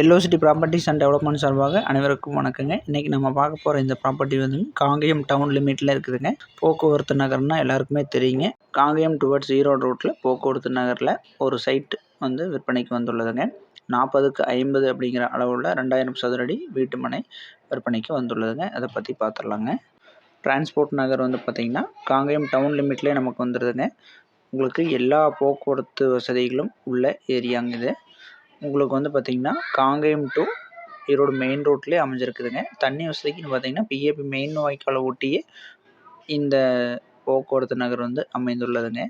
Yellow city properties and development சார்பாக அனைவருக்கும் வணக்கங்க. இன்றைக்கி நம்ம பார்க்க போகிற இந்த ப்ராப்பர்ட்டி வந்துங்க காங்கேயம் டவுன் லிமிட்டில் இருக்குதுங்க. போக்குவரத்து நகர்னால் எல்லாருக்குமே தெரியுங்க. காங்கேயம் டுவர்ட்ஸ் ஈரோடு ரோட்டில் போக்குவரத்து நகரில் ஒரு சைட் வந்து விற்பனைக்கு வந்துள்ளதுங்க. நாற்பதுக்கு ஐம்பது அப்படிங்கிற அளவுள்ள ரெண்டாயிரம் சதுரடி வீட்டு மனை விற்பனைக்கு வந்துள்ளதுங்க. அதை பற்றி பார்த்துடலாங்க. டிரான்ஸ்போர்ட் நகர் வந்து பார்த்திங்கன்னா காங்கேயம் டவுன் லிமிட்லேயே நமக்கு வந்துடுதுங்க உங்களுக்கு எல்லா போக்குவரத்து வசதிகளும் உள்ள ஏரியாங்க இது. உங்களுக்கு வந்து பார்த்திங்கன்னா காங்கேயம் டு ஈரோடு மெயின் ரோட்லேயே அமைஞ்சிருக்குதுங்க. தண்ணி வசதிக்குன்னு பார்த்தீங்கன்னா பிஏபி மெயின் வாய்க்காலை ஒட்டியே இந்த போக்குவரத்து நகர் வந்து அமைந்துள்ளதுங்க.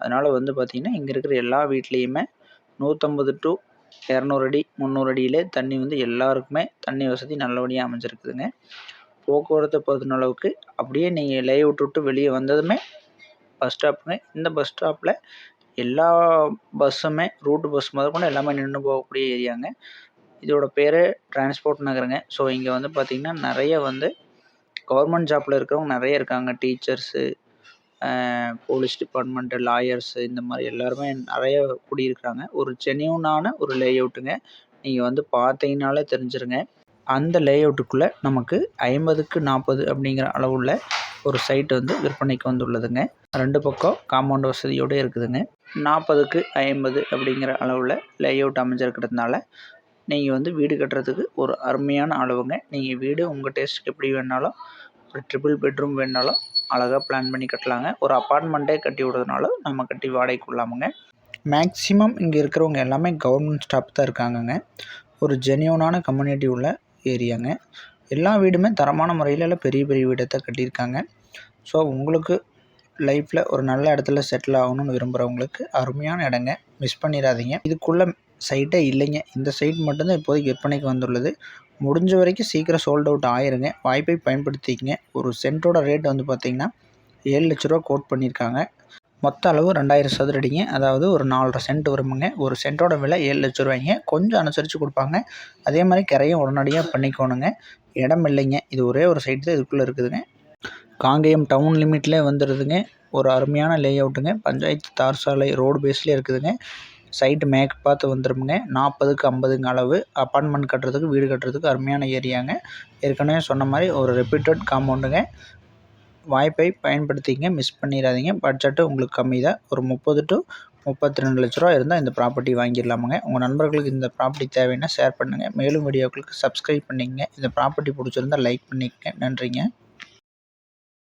அதனால் வந்து பார்த்திங்கன்னா இங்கே இருக்கிற எல்லா வீட்லேயுமே நூற்றம்பது டு இரநூறு அடி முந்நூறு அடியிலே தண்ணி வந்து எல்லாருக்குமே தண்ணி வசதி நல்லபடியாக அமைஞ்சிருக்குதுங்க. போக்குவரத்தை பொறுத்தனளவுக்கு அப்படியே நீங்கள் லே அவுட் விட்டு வெளியே வந்ததுமே பஸ் ஸ்டாப்புங்க இந்த பஸ் ஸ்டாப்பில் எல்லா பஸ்ஸுமே ரூட்டு பஸ் முதற்கொண்டு எல்லாமே நின்று போகக்கூடிய ஏரியாங்க. இதோட பேர் டிரான்ஸ்போர்ட் நகருங்க. ஸோ இங்கே வந்து பார்த்திங்கன்னா நிறைய வந்து கவர்மெண்ட் ஜாப்பில் இருக்கிறவங்க நிறைய இருக்காங்க. டீச்சர்ஸு போலீஸ் டிபார்ட்மெண்ட்டு லாயர்ஸு இந்த மாதிரி எல்லாருமே நிறைய குடியிருக்கிறாங்க. ஒரு ஜென்யூனான ஒரு லே அவுட்டுங்க நீங்கள் வந்து பார்த்தீங்கனாலே தெரிஞ்சிருங்க. அந்த லே அவுட்டுக்குள்ளே நமக்கு ஐம்பதுக்கு நாற்பது அப்படிங்கிற அளவுள்ள ஒரு சைட் வந்து விற்பனைக்கு வந்துள்ளதுங்க. ரெண்டு பக்கம் காம்பவுண்ட் வசதியோடு இருக்குதுங்க. நாற்பதுக்கு ஐம்பது அப்படிங்கிற அளவில் லே அவுட் அமைஞ்சிருக்கிறதுனால நீங்கள் வந்து வீடு கட்டுறதுக்கு ஒரு அருமையான அளவுங்க. நீங்கள் வீடு உங்கள் டேஸ்ட்டுக்கு எப்படி வேணாலும் ஒரு ட்ரிபிள் பெட்ரூம் வேணாலும் அழகாக பிளான் பண்ணி கட்டலாங்க. ஒரு அப்பார்ட்மெண்ட்டே கட்டி விடுறதுனாலும் நம்ம கட்டி வாடகைக்கு கொள்ளாமுங்க மேக்ஸிமம் இங்கே இருக்கிறவங்க எல்லாமே கவர்மெண்ட் ஸ்டாஃப் தான் இருக்காங்கங்க. ஒரு ஜென்யூனான கம்யூனிட்டி உள்ள ஏரியாங்க. எல்லா வீடுமே தரமான முறையில் எல்லாம் பெரிய பெரிய வீடை தான் கட்டியிருக்காங்க. ஸோ உங்களுக்கு லைஃப்பில் ஒரு நல்ல இடத்துல செட்டில் ஆகணும்னு விரும்புகிறவங்களுக்கு அருமையான இடங்க. மிஸ் பண்ணிடாதீங்க. இதுக்குள்ளே சைட்டே இல்லைங்க. இந்த சைட் மட்டும்தான் இப்போதைக்கு விற்பனைக்கு வந்துள்ளது. முடிஞ்ச வரைக்கும் சீக்கிரம் சோல்ட் அவுட் ஆயிருங்க. வாய்ப்பை பயன்படுத்திக்கங்க. ஒரு சென்ட்டோட ரேட் வந்து பார்த்திங்கன்னா ஏழு லட்ச ரூபா கோட் பண்ணியிருக்காங்க. மொத்த அளவு ரெண்டாயிரம் சதுரடிங்க. அதாவது ஒரு நாலரை சென்ட் வருமுங்க. ஒரு சென்ட்டோட விலை ஏழு லட்ச ரூபாய்ங்க. கொஞ்சம் அனுசரித்து கொடுப்பாங்க. அதே மாதிரி கரையும் உடனடியாக பண்ணிக்கோணுங்க. இடம் இல்லைங்க. இது ஒரே ஒரு சைட் தான் இதுக்குள்ளே இருக்குதுங்க. காங்கேயம் டவுன் லிமிட்லேயே வந்துடுதுங்க ஒரு அருமையான லே அவுட்டுங்க பஞ்சாயத்து தார் சாலை ரோடு பேஸ்லேயே இருக்குதுங்க. சைட்டு மேக் பார்த்து வந்துடுமுங்க நாற்பதுக்கு ஐம்பதுங்க அளவு. அப்பார்ட்மெண்ட் கட்டுறதுக்கு வீடு கட்டுறதுக்கு அருமையான ஏரியாங்க ஏற்கனவே சொன்ன மாதிரி ஒரு ரெப்யூட்டட் காம்பவுண்டுங்க வாய்ப்பை பயன்படுத்திங்க மிஸ் பண்ணிடாதீங்க. பட்ஜெட்டு உங்களுக்கு கம்மி தான். ஒரு முப்பது டு முப்பத்தி ரெண்டு லட்ச ரூபா இருந்தால் இந்த ப்ராப்பர்ட்டி வாங்கிடலாமுங்க. உங்கள் நண்பர்களுக்கு இந்த ப்ராப்பர்ட்டி தேவைன்னா ஷேர் பண்ணுங்கள் மேலும் வீடியோக்களுக்கு சப்ஸ்கிரைப் பண்ணிக்கங்க. இந்த ப்ராப்பர்ட்டி பிடிச்சிருந்தா லைக் பண்ணிக்கங்க. நன்றிங்க.